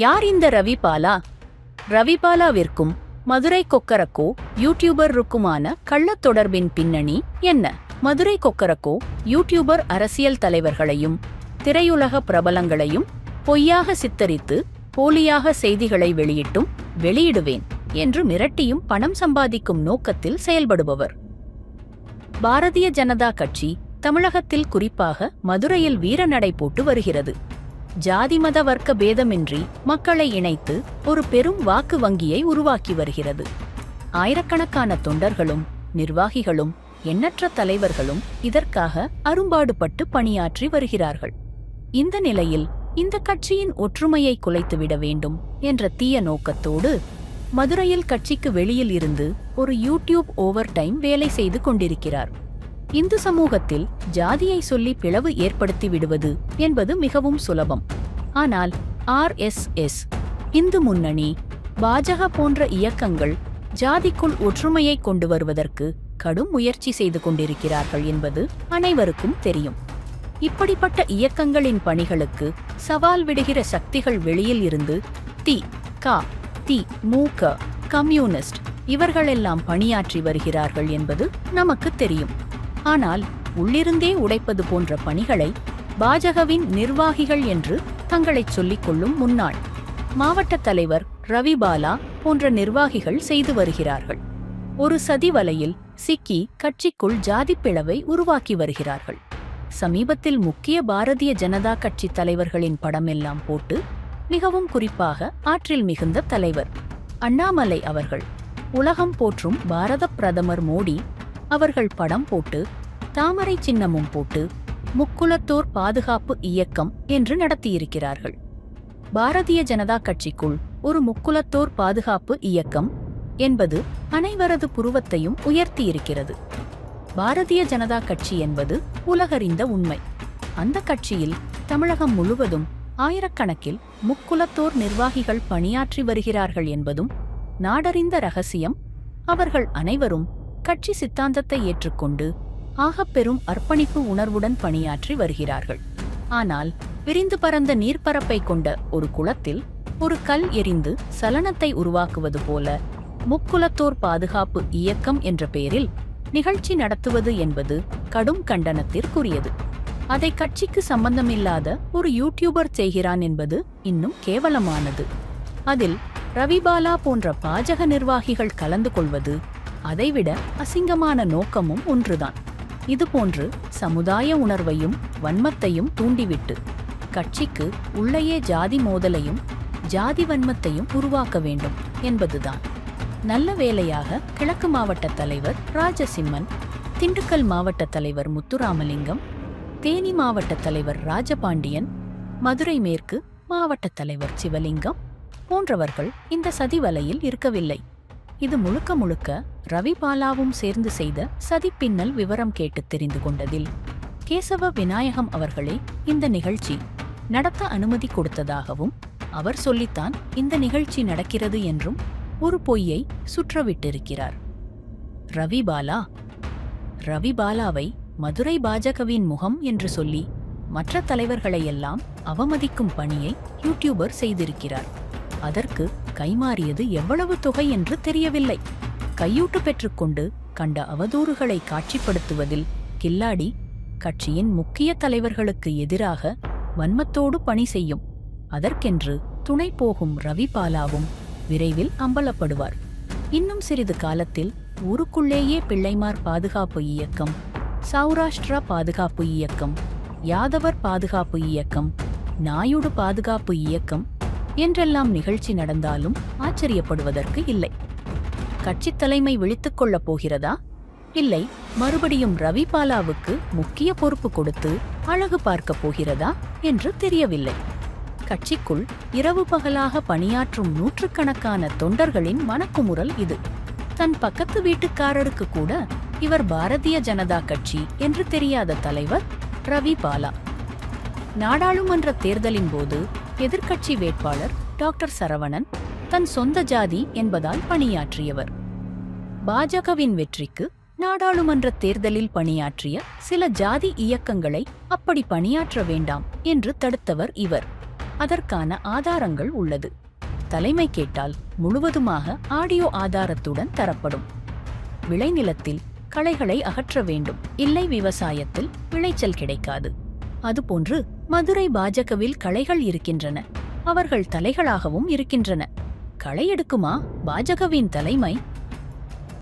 யார் இந்த ரவிபாலா? ரவிபாலாவிற்கும் மதுரை கொக்கரக்கோ யூடியூபருக்குமான கள்ளத் தொடர்பின் பின்னணி என்ன? மதுரை கொக்கரக்கோ யூடியூபர் அரசியல் தலைவர்களையும் திரையுலக பிரபலங்களையும் பொய்யாக சித்தரித்து போலியாக செய்திகளை வெளியிட்டும் வெளியிடுவேன் என்று மிரட்டியும் பணம் சம்பாதிக்கும் நோக்கத்தில் செயல்படுபவர். பாரதிய ஜனதா கட்சி தமிழகத்தில் குறிப்பாக மதுரையில் வீரநடை போட்டு வருகிறது. ஜாதி மத வர்க்க பேதமின்றி மக்களை இணைத்து ஒரு பெரும் வாக்கு வங்கியை உருவாக்கி வருகிறது. ஆயிரக்கணக்கான தொண்டர்களும் நிர்வாகிகளும் எண்ணற்ற தலைவர்களும் இதற்காக அரும்பாடுபட்டு பணியாற்றி வருகிறார்கள். இந்த நிலையில் இந்த கட்சியின் ஒற்றுமையை குலைத்துவிட வேண்டும் என்ற தீய நோக்கத்தோடு மதுரையில் கட்சிக்கு வெளியில் இருந்து ஒரு யூடியூப் ஓவர் டைம் வேலை செய்து கொண்டிருக்கிறார். இந்து சமூகத்தில் ஜாதியை சொல்லி பிளவு ஏற்படுத்தி விடுவது என்பது மிகவும் சுலபம். ஆனால் ஆர்எஸ்எஸ் இந்து முன்னணி பாஜக போன்ற இயக்கங்கள் ஜாதிக்குள் ஒற்றுமையை கொண்டு வருவதற்கு கடும் முயற்சி செய்து கொண்டிருக்கிறார்கள் என்பது அனைவருக்கும் தெரியும். இப்படிப்பட்ட இயக்கங்களின் பணிகளுக்கு சவால் விடுகிற சக்திகள் வெளியில் இருந்து தி க தி மூக கம்யூனிஸ்ட் இவர்களெல்லாம் பணியாற்றி வருகிறார்கள் என்பது நமக்கு தெரியும். ஆனால் உள்ளிருந்தே உடைப்பது போன்ற பணிகளை பாஜகவின் நிர்வாகிகள் என்று தங்களை சொல்லிக் கொள்ளும் முன்னாள் மாவட்ட தலைவர் ரவிபாலா போன்ற நிர்வாகிகள் செய்து வருகிறார்கள். ஒரு சதி வலையில் சிக்கி கட்சிக்குள் ஜாதி பிளவை உருவாக்கி வருகிறார்கள். சமீபத்தில் முக்கிய பாரதிய ஜனதா கட்சி தலைவர்களின் படமெல்லாம் போட்டு மிகவும் குறிப்பாக ஆற்றில் மிகுந்த தலைவர் அண்ணாமலை அவர்கள் உலகம் போற்றும் பாரத பிரதமர் மோடி அவர்கள் படம் போட்டு தாமரை சின்னமும் போட்டு முக்குலத்தோர் பாதுகாப்பு இயக்கம் என்று நடத்தியிருக்கிறார்கள். பாரதிய ஜனதா கட்சிக்குள் ஒரு முக்குலத்தோர் பாதுகாப்பு இயக்கம் என்பது அனைவரது புருவத்தையும் உயர்த்தியிருக்கிறது. பாரதிய ஜனதா கட்சி என்பது உலகறிந்த உண்மை. அந்த கட்சியில் தமிழகம் முழுவதும் ஆயிரக்கணக்கில் முக்குலத்தோர் நிர்வாகிகள் பணியாற்றி வருகிறார்கள் என்பதும் நாடறிந்த ரகசியம். அவர்கள் அனைவரும் கட்சி சித்தாந்தத்தை ஏற்றுக்கொண்டு ஆகப்பெரும் அர்ப்பணிப்பு உணர்வுடன் பணியாற்றி வருகிறார்கள். ஆனால் விரிந்து பறந்த நீர்ப்பரப்பை கொண்ட ஒரு குளத்தில் ஒரு கல் எரிந்து சலனத்தை உருவாக்குவது போல முக்குலத்தோர் பாதுகாப்பு இயக்கம் என்ற பெயரில் நிகழ்ச்சி நடத்துவது என்பது கடும் கண்டனத்திற்குரியது. அதை கட்சிக்கு சம்பந்தமில்லாத ஒரு யூடியூபர் செய்கிறான் என்பது இன்னும் கேவலமானது. அதில் ரவிபாலா போன்ற பாஜக நிர்வாகிகள் கலந்து கொள்வது அதைவிட அசிங்கமான நோக்கமும் ஒன்றுதான். இதுபோன்று சமுதாய உணர்வையும் வன்மத்தையும் தூண்டிவிட்டு கட்சிக்கு உள்ளேயே ஜாதி மோதலையும் ஜாதி வன்மத்தையும் உருவாக்க வேண்டும் என்பதுதான். நல்ல வேளையாக கிழக்கு மாவட்ட தலைவர் ராஜசிம்மன் திண்டுக்கல் மாவட்ட தலைவர் முத்துராமலிங்கம் தேனி மாவட்ட தலைவர் ராஜபாண்டியன் மதுரை மேற்கு மாவட்ட தலைவர் சிவலிங்கம் போன்றவர்கள் இந்த சதி வலையில் இருக்கவில்லை. இது முழுக்க முழுக்க ரவி பாலாவும் சேர்ந்து செய்த சதிப்பின்னல் விவரம் கேட்டு தெரிந்து கொண்டதில் கேசவ விநாயகம் அவர்களே இந்த நிகழ்ச்சி நடத்த அனுமதி கொடுத்ததாகவும் அவர் சொல்லித்தான் இந்த நிகழ்ச்சி நடக்கிறது என்றும் ஒரு பொய்யை சுற்றவிட்டிருக்கிறார். ரவி பாலா? ரவி பாலாவை மதுரை பாஜகவின் முகம் என்று சொல்லி மற்ற தலைவர்களையெல்லாம் அவமதிக்கும் பணியை யூடியூபர் செய்திருக்கிறார். அதற்கு கைமாறியது எவ்வளவு தொகை என்று தெரியவில்லை. கையூட்டு பெற்றுக்கொண்டு கண்ட அவதூறுகளை காட்சிப்படுத்துவதில் கில்லாடி கட்சியின் முக்கிய தலைவர்களுக்கு எதிராக வன்மத்தோடு பணி செய்யும். அதற்கென்று துணை போகும் ரவி பாலாவும் விரைவில் அம்பலப்படுவார். இன்னும் சிறிது காலத்தில் ஊருக்குள்ளேயே பிள்ளைமார் பாதுகாப்பு இயக்கம் சௌராஷ்டிரா பாதுகாப்பு இயக்கம் யாதவர் பாதுகாப்பு இயக்கம் நாயுடு பாதுகாப்பு இயக்கம் என்றெல்லாம் நிகழ்ச்சி நடந்தாலும் ஆச்சரியப்படுவதற்கு இல்லை. கட்சித் தலைமை விழித்துக் கொள்ளப் போகிறதா? இல்லை மறுபடியும் ரவி பாலாவுக்கு முக்கிய பொறுப்பு கொடுத்து அழகு பார்க்கப் போகிறதா என்று தெரியவில்லை. கட்சிக்குள் இரவு பகலாக பணியாற்றும் நூற்றுக்கணக்கான தொண்டர்களின் மனக்குமுறல் இது. தன் பக்கத்து வீட்டுக்காரருக்கு கூட இவர் பாரதிய ஜனதா கட்சி என்று தெரியாத தலைவர் ரவி பாலா. நாடாளுமன்ற தேர்தலின் போது எதிர்க்கட்சி வேட்பாளர் டாக்டர் சரவணன் தன் சொந்த ஜாதி என்பதால் பணியாற்றியவர். பாஜகவின் வெற்றிக்கு நாடாளுமன்ற தேர்தலில் பணியாற்றிய சில ஜாதி இயக்கங்களை அப்படி பணியாற்ற வேண்டாம் என்று தடுத்தவர் இவர். அதற்கான ஆதாரங்கள் உள்ளது. தலைமை கேட்டால் முழுவதுமாக ஆடியோ ஆதாரத்துடன் தரப்படும். விளைநிலத்தில் களைகளை அகற்ற வேண்டும். இல்லை விவசாயத்தில் விளைச்சல் கிடைக்காது. அதுபோன்று மதுரை பாஜகவில் களைகள் இருக்கின்றன. அவர்கள் தலைகளாகவும் இருக்கின்றன. களை எடுக்குமா பாஜகவின் தலைமை?